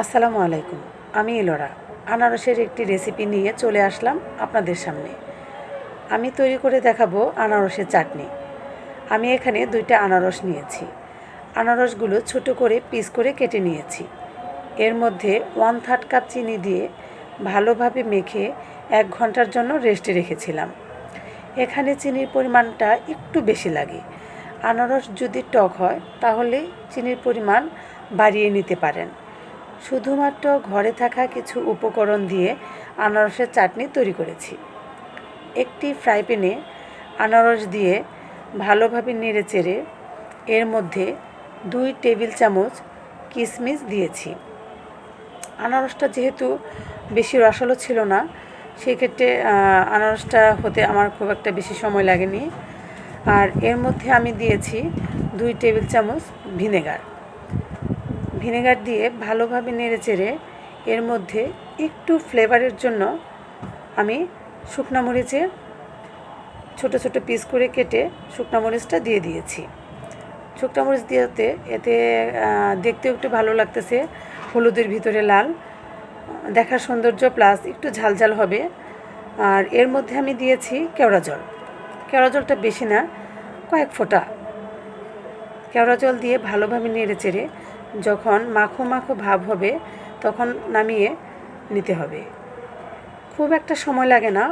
আসসালামু আলাইকুম, আমি ইলোরা আনারসের একটি রেসিপি নিয়ে চলে আসলাম আপনাদের সামনে। আমি তৈরি করে দেখাবো আনারসের চাটনি। আমি এখানে দুইটা আনারস নিয়েছি। আনারসগুলো ছোট করে পিস করে কেটে নিয়েছি। এর মধ্যে ওয়ান থার্ড কাপ চিনি দিয়ে ভালোভাবে মেখে এক ঘণ্টার জন্য রেস্টে রেখেছিলাম। এখানে চিনির পরিমাণটা একটু বেশি লাগে। আনারস যদি টক হয়, তাহলে চিনির পরিমাণ বাড়িয়ে নিতে পারেন। শুধুমাত্র ঘরে থাকা কিছু উপকরণ দিয়ে আনারসের চাটনি তৈরি করেছি। একটি ফ্রাই প্যানে আনারস দিয়ে ভালোভাবে নেড়ে চেড়ে এর মধ্যে দুই টেবিল চামচ কিশমিশ দিয়েছি। আনারসটা যেহেতু বেশি রসালো ছিল না, সেক্ষেত্রে আনারসটা হতে আমার খুব একটা বেশি সময় লাগেনি। আর এর মধ্যে আমি দিয়েছি দুই টেবিল চামচ ভিনেগার। ভিনেগার দিয়ে ভালোভাবে নেড়ে চেড়ে এর মধ্যে একটু ফ্লেভারের জন্য আমি শুকনো মরিচের ছোটো ছোট পিস করে কেটে শুকনো মরিচটা দিয়ে দিয়েছি। শুকনো মরিচ দিয়েতে এতে দেখতেও একটু ভালো লাগতেছে, হলুদের ভিতরে লাল। দেখার সৌন্দর্য প্লাস একটু ঝালঝাল হবে। আর এর মধ্যে আমি দিয়েছি কেওড়া জল। কেওড়া জলটা বেশি না, কয়েক ফোঁটা। কেওড়া জল দিয়ে ভালোভাবে নেড়ে চেড়ে যখন মাখো মাখো ভাব হবে তখন নামিয়ে নিতে হবে। খুব একটা সময় লাগে না।